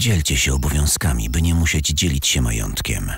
Dzielcie się obowiązkami, by nie musieć dzielić się majątkiem.